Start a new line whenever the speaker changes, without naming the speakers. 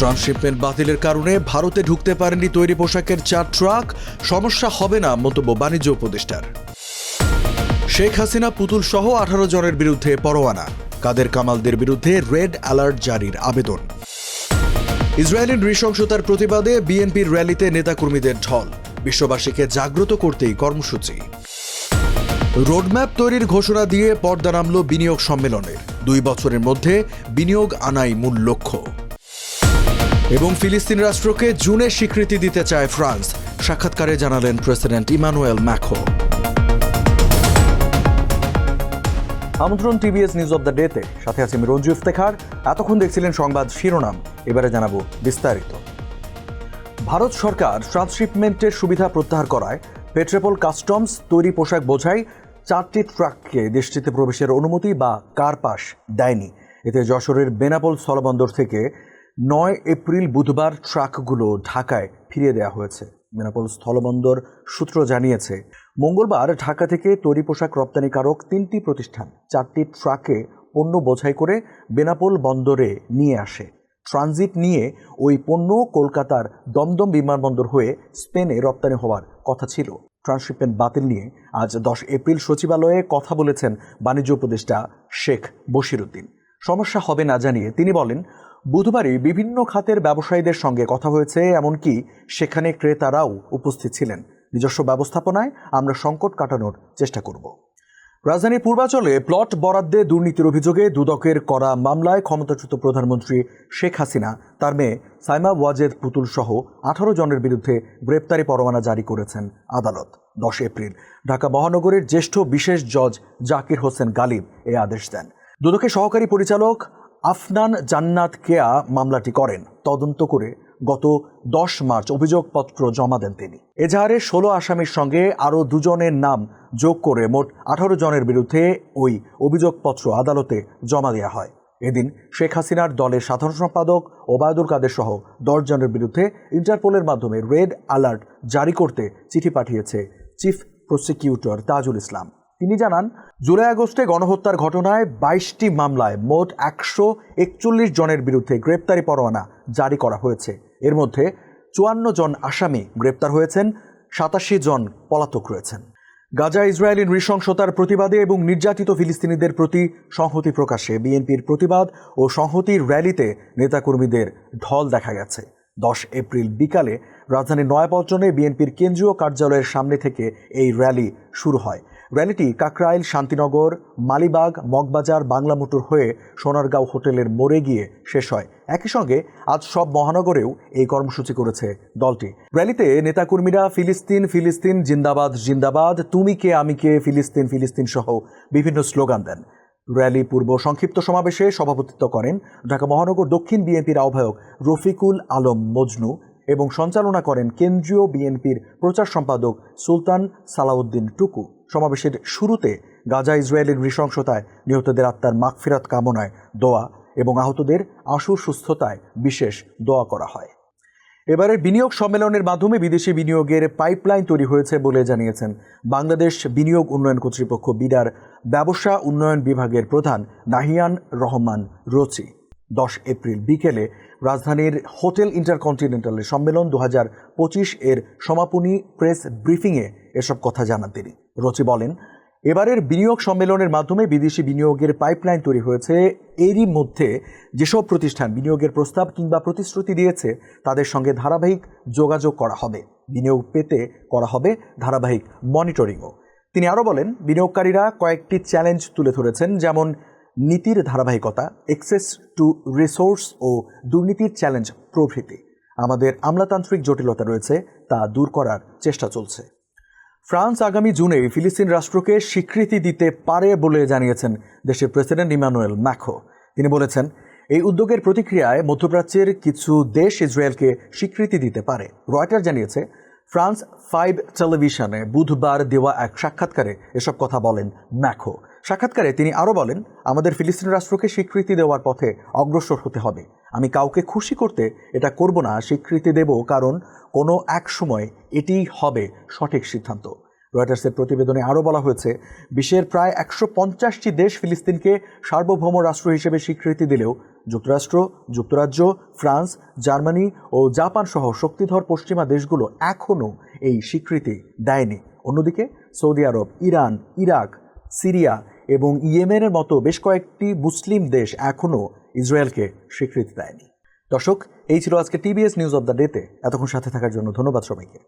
Transshipment বাতিলের কারণে ভারতে ঢুকতে পারেনি তৈরি পোশাকের চার ট্রাক। সমস্যা হবে না, মন্তব্য বাণিজ্য উপদেষ্টার। শেখ হাসিনা, পুতুল সহ আঠারো জনের বিরুদ্ধে পরোয়ানা। কাদের কামালদের বিরুদ্ধে রেড অ্যালার্ট জারির আবেদন। ইসরায়েলি নৃশংসতার প্রতিবাদে বিএনপির র্যালিতে নেতাকর্মীদের ঢল। বিশ্ববাসীকে জাগ্রত করতেই কর্মসূচি। রোডম্যাপ তৈরির ঘোষণা দিয়ে পর্দা নামল বিনিয়োগ সম্মেলনের। দুই বছরের মধ্যে বিনিয়োগ আনাই মূল লক্ষ্য। এবং ফিলিস্তিন রাষ্ট্রকে জুনে স্বীকৃতি দিতে চায় ফ্রান্স, সাক্ষাৎকারে জানালেন প্রেসিডেন্ট ইমানুয়েল ম্যাখো আমন্ত্রণ টিভিএস নিউজ অব দ্য ডেতে। সাথে আছি রঞ্জু ইফতেখার। এতক্ষণ দেখছিলেন সংবাদ শিরোনাম। এবারে জানাব বিস্তারিত। ভারত সরকার ট্রান্সশিপমেন্টের সুবিধা প্রত্যাহার করায় পেট্রোপল কাস্টমস তৈরি পোশাক বোঝাই চারটি ট্রাককে দেশটিতে প্রবেশের অনুমতি বা কার পাস দেয়নি। এতে যশোরের বেনাপোল স্থলবন্দর থেকে নয় এপ্রিল বুধবার ট্রাকগুলো ঢাকায় ফিরিয়ে দেওয়া হয়েছে। বেনাপোল স্থলবন্দর সূত্র জানিয়েছে, মঙ্গলবার ঢাকা থেকে তৈরি পোশাক রপ্তানিকারক তিনটি প্রতিষ্ঠান চারটি ট্রাকে পণ্য বোঝাই করে বেনাপোল বন্দরে নিয়ে আসে। ট্রানজিট নিয়ে ওই পণ্য কলকাতার দমদম বিমানবন্দর হয়ে স্পেনে রপ্তানি হওয়ার কথা ছিল। ট্রান্সশিপমেন্ট বাতিল নিয়ে আজ দশ এপ্রিল সচিবালয়ে কথা বলেছেন বাণিজ্য উপদেষ্টা শেখ বশিরুদ্দিন। সমস্যা হবে না জানিয়ে তিনি বলেন বুধবারই বিভিন্ন খাতের ব্যবসায়ীদের সঙ্গে কথা হয়েছে, এমনকি সেখানে ক্রেতারাও উপস্থিত ছিলেন। নিজস্ব ব্যবস্থাপনায় আমরা সংকট কাটানোর চেষ্টা করব। রাজধানীর পূর্বাঞ্চলে প্লট বরাদ্দে দুর্নীতির অভিযোগে দুদকের করা মামলায় ক্ষমতাচ্যুত প্রধানমন্ত্রী শেখ হাসিনা, তার মেয়ে সাইমা ওয়াজেদ পুতুল সহ আঠারো জনের বিরুদ্ধে গ্রেপ্তারি পরোয়ানা জারি করেছেন আদালত দশ এপ্রিল। ঢাকা মহানগরের জ্যেষ্ঠ বিশেষ জজ জাকির হোসেন গালিব এ আদেশ দেন। দুদকের সহকারী পরিচালক আফনান জান্নাত কেয়া মামলাটি করেন। তদন্ত করে গত দশ মার্চ অভিযোগপত্র জমা দেন তিনি। এজাহারে ষোলো আসামির সঙ্গে আরও দুজনের নাম যোগ করে মোট আঠারো জনের বিরুদ্ধে ওই অভিযোগপত্র আদালতে জমা দেওয়া হয়। এদিন শেখ হাসিনার দলের সাধারণ সম্পাদক ওবায়দুল কাদের সহ দশ জনের বিরুদ্ধে ইন্টারপোলের মাধ্যমে রেড অ্যালার্ট জারি করতে চিঠি পাঠিয়েছে চিফ প্রসিকিউটর তাজুল ইসলাম। তিনি জানান, জুলাই আগস্টে গণহত্যার ঘটনায় বাইশটি মামলায় মোট একশো একচল্লিশ জনের বিরুদ্ধে গ্রেপ্তারি পরোয়ানা জারি করা হয়েছে। এর মধ্যে চুয়ান্ন জন আসামি গ্রেপ্তার হয়েছেন, সাতাশি জন পলাতক রয়েছেন। গাজা ইসরায়েলি নৃশংসতার প্রতিবাদে এবং নির্যাতিত ফিলিস্তিনিদের প্রতি সংহতি প্রকাশে বিএনপির প্রতিবাদ ও সংহতির র্যালিতে নেতাকর্মীদের ঢল দেখা গেছে। দশ এপ্রিল বিকালে রাজধানীর নয়াপল্টনে বিএনপির কেন্দ্রীয় কার্যালয়ের সামনে থেকে এই র্যালি শুরু হয়। র্যালিটি কাকরাইল, শান্তিনগর, মালিবাগ, মগবাজার বাংলা মোটর হয়ে সোনারগাঁও হোটেলের মোড়ে গিয়ে শেষ হয়। একই সঙ্গে আজ সব মহানগরেও এই কর্মসূচি করেছে দলটি। র্যালিতে নেতাকর্মীরা ফিলিস্তিন ফিলিস্তিন, জিন্দাবাদ জিন্দাবাদ, তুমি কে, আমি কে, ফিলিস্তিন ফিলিস্তিন সহ বিভিন্ন স্লোগান দেন। র্যালি পূর্ব সংক্ষিপ্ত সমাবেশে সভাপতিত্ব করেন ঢাকা মহানগর দক্ষিণ বিএনপির আহ্বায়ক রফিকুল আলম মজনু এবং সঞ্চালনা করেন কেন্দ্রীয় বিএনপির প্রচার সম্পাদক সুলতান সালাউদ্দিন টুকু। সমাবেশের শুরুতে গাজা ইসরায়েলের নৃশংসতায় নিহতদের আত্মার মাগফিরাত কামনায় দোয়া এবং আহতদের আশু সুস্থতায় বিশেষ দোয়া করা হয়। এবারের বিনিয়োগ সম্মেলনের মাধ্যমে বিদেশি বিনিয়োগের পাইপলাইন তৈরি হয়েছে বলে জানিয়েছেন বাংলাদেশ বিনিয়োগ উন্নয়ন কর্তৃপক্ষ বিডার ব্যবসা উন্নয়ন বিভাগের প্রধান নাহিয়ান রহমান রচি। দশ এপ্রিল বিকেলে রাজধানীর হোটেল ইন্টারকন্টিনেন্টালের সম্মেলন দু এর সমাপনী প্রেস ব্রিফিংয়ে এসব কথা জানান তিনি। রচি বলেন, এবারের বিনিয়োগ সম্মেলনের মাধ্যমে বিদেশি বিনিয়োগের পাইপলাইন তৈরি হয়েছে। এরই মধ্যে যেসব প্রতিষ্ঠান বিনিয়োগের প্রস্তাব কিংবা প্রতিশ্রুতি দিয়েছে, তাদের সঙ্গে ধারাবাহিক যোগাযোগ করা হবে। বিনিয়োগ পেতে করা হবে ধারাবাহিক মনিটরিংও। তিনি আরও বলেন, বিনিয়োগকারীরা কয়েকটি চ্যালেঞ্জ তুলে ধরেছেন, যেমন নীতির ধারাবাহিকতা এক্সেস টু রিসোর্স ও দুর্নীতির চ্যালেঞ্জ প্রভৃতি। আমাদের আমলাতান্ত্রিক জটিলতা রয়েছে, তা দূর করার চেষ্টা চলছে। ফ্রান্স আগামী জুনে ফিলিস্তিন রাষ্ট্রকে স্বীকৃতি দিতে পারে বলে জানিয়েছেন দেশের প্রেসিডেন্ট ইমানুয়েল ম্যাখো। তিনি বলেছেন, এই উদ্যোগের প্রতিক্রিয়ায় মধ্যপ্রাচ্যের কিছু দেশ ইসরায়েলকে স্বীকৃতি দিতে পারে। রয়টার জানিয়েছে, ফ্রান্স ফাইভ টেলিভিশনে বুধবার দেওয়া এক সাক্ষাৎকারে এসব কথা বলেন ম্যাখো। সাক্ষাৎকারে তিনি আরও বলেন, আমাদের ফিলিস্তিন রাষ্ট্রকে স্বীকৃতি দেওয়ার পথে অগ্রসর হতে হবে। আমি কাউকে খুশি করতে এটা করব না, স্বীকৃতি দেব, কারণ কোনো এক সময় এটিই হবে সঠিক সিদ্ধান্ত। রয়টার্সের প্রতিবেদনে আরও বলা হয়েছে, বিশ্বের প্রায় একশো পঞ্চাশটি দেশ ফিলিস্তিনকে সার্বভৌম রাষ্ট্র হিসেবে স্বীকৃতি দিলেও যুক্তরাষ্ট্র, যুক্তরাজ্য, ফ্রান্স, জার্মানি ও জাপান সহ শক্তিধর পশ্চিমা দেশগুলো এখনও এই স্বীকৃতি দেয়নি। অন্যদিকে Saudi Arab, Iran, Iraq Syria এবং ইয়েমেনের মতো বেশ কয়েকটি মুসলিম দেশ এখনও ইসরায়েলকে স্বীকৃতি দেয়নি। দর্শক, এই ছিল আজকে টিবিএস নিউজ অব দ্য ডেতে এতক্ষণ সাথে থাকার জন্য ধন্যবাদ সবাইকে।